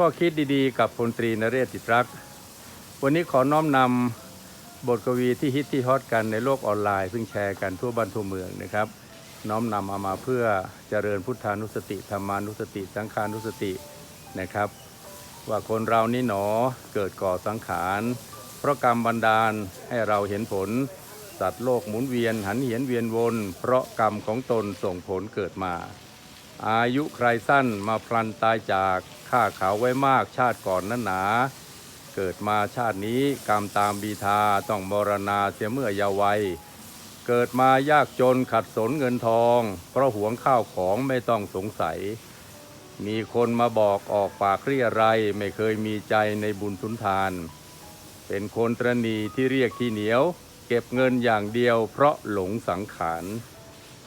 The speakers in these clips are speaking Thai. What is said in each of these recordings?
ข้อคิดดีๆ กับพลตรีนเรศจิตรัก วันนี้ขอน้อมนำบทกวีที่ฮิตที่ฮอตกันในโลกออนไลน์ ซึ่งแชร์กันทั่วบ้านทั่วเมืองนะครับ น้อมนำเอามาเพื่อเจริญพุทธานุสติธรรมานุสติ สังขานุสตินะครับ ว่าคนเรานี่หนอเกิดก่อสังขาร เพราะกรรมบันดาลให้เราเห็นผล สัตว์โลกหมุนเวียนหันเหียนเวียนวน เพราะกรรมของตนส่งผลเกิดมา อายุใครสั้นมาพลันตายจากฆ่าขาวไว้มากชาติก่อนนั้นหนา เกิดมาชาตินี้กรรมตามบีทาต้องมรณาเสียเมื่อเยาวัย เกิดมายากจนขัดสนเงินทอง เพราะหวงข้าวของไม่ต้องสงสัย มีคนมาบอกออกปากเรียไรไม่เคยมีใจในบุญสุนทาน เป็นคนตรณีที่เรียกที่เหนียว เก็บเงินอย่างเดียวเพราะหลงสังขาร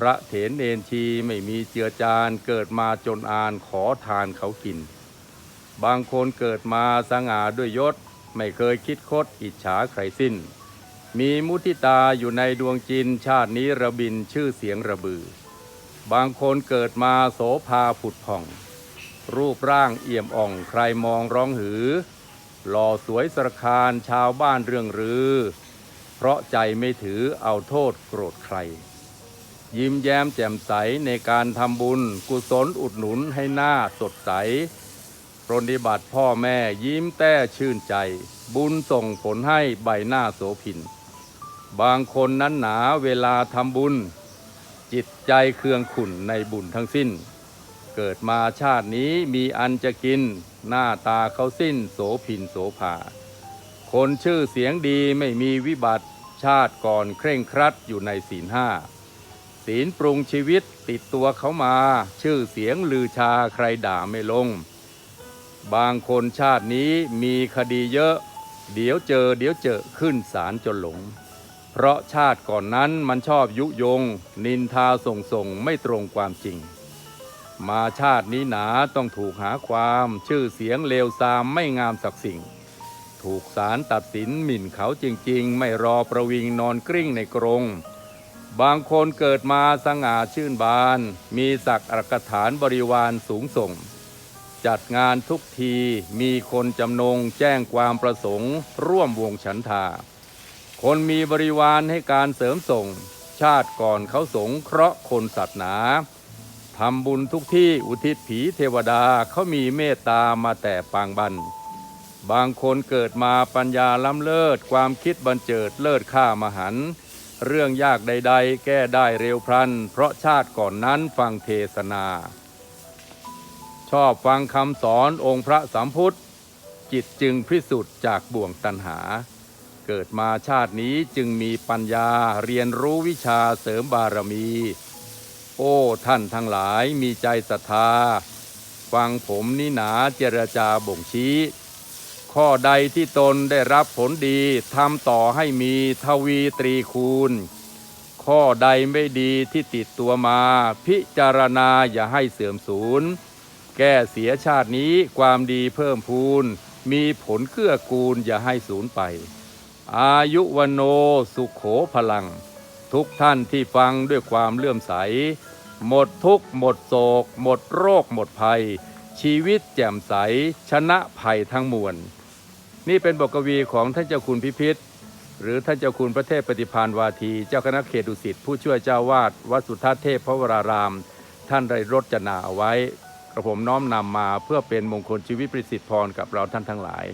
พระเถรเนนชีไม่มีเจือจานเกิดมาจนอานขอทานเขากิน บางคนเกิดมาสง่าด้วยยศ ไม่เคยคิดคดอิจฉาใครสิ้น มีมุทิตาอยู่ในดวงจินชาตินี้ระบินชื่อเสียงระบือ บางคนเกิดมาโสภาผุดผ่อง รูปร่างเอี่ยมอ่องใครมองร้องหือ หล่อสวยสรคารชาวบ้านเรื่องรือ เพราะใจไม่ถือเอาโทษโกรธใคร ยิ้มแย้มแจ่มใสในการทำบุญ กุศลอุดหนุนให้หน้าสดใสปรนนิบัติพ่อแม่ยิ้มแต้ชื่นใจ บุญส่งผลให้ใบหน้าโสพิน บางคนนั้นหนาเวลาทำบุญ จิตใจเครืองขุ่นในบุญทั้งสิ้น เกิดมาชาตินี้มีอันจะกิน หน้าตาเขาสิ้นโสพินโสภาคนชื่อเสียงดีไม่มีวิบัติชาติก่อนเคร่งครัดอยู่ในศีลห้า ศีลปรุงชีวิตติดตัวเขามา ชื่อเสียงลือชาใครด่าไม่ลง บางคนชาตินี้มีคดีเยอะ เดี๋ยวเจอเดี๋ยวเจอขึ้นศาลจนหลง เพราะชาติก่อนนั้นมันชอบยุยง นินทาส่งส่งไม่ตรงความจริง มาชาตินี้หนาต้องถูกหาความชื่อเสียงเลวทรามไม่งามสักสิ่งถูกศาลตัดสินหมิ่นเขาจริงๆ ไม่รอประวิงนอนกริ้งในกรง บางคนเกิดมาสง่าชื่นบาน มีศักดิ์อักฐานบริวารสูงส่ง จัดงานทุกทีมีคนจำนงแจ้งความประสงค์ ร่วมวงฉันทา คนมีบริวารให้การเสริมส่ง ชาติก่อนเขาสงเคราะห์คนสัตว์หนาทำบุญทุกที่อุทิศผีเทวดาเขามีเมตตามาแต่ปางบัน บางคนเกิดมาปัญญาล้ำเลิศ ความคิดบันเจิดเลิศค่ามหันต์ เรื่องยากใด ๆ แก้ได้เร็วพลัน เพราะชาติก่อนนั้นฟังเทศนา ชอบฟังคำสอนองค์พระสัมพุทธ จิตจึงพิสุทธิ์จากบ่วงตัณหา เกิดมาชาตินี้จึงมีปัญญาเรียนรู้วิชาเสริมบารมี โอ้ท่านทั้งหลายมีใจศรัทธา ฟังผมนี่หนาเจรจาบ่งชี้ ข้อใดที่ตนได้รับผลดีทำต่อให้มีทวีตรีคูณ ข้อใดไม่ดีที่ติดตัวมา พิจารณาอย่าให้เสื่อมสูญ แก้เสียชาตินี้ความดีเพิ่มพูน มีผลเกื้อกูลอย่าให้สูญไป อายุวโนสุขโขพลัง ทุกท่านที่ฟังด้วยความเลื่อมใส หมดทุกหมดโศก หมดโรคหมดภัยชีวิตแจ่มใสชนะภัยทั้งมวล นี่เป็นบทกวีของท่านเจ้าคุณพิพิธหรือท่านเจ้าคุณพระเทพปฏิพานวาที เจ้าคณะเขตดุสิตผู้ช่วยเจ้าวาดวัดสุทัศน์เทพพระวราราม ท่านได้รจนาเอาไว้ กระผมน้อมนำมาเพื่อเป็นมงคลชีวิตประสิทธิพรกับเราท่านทั้งหลาย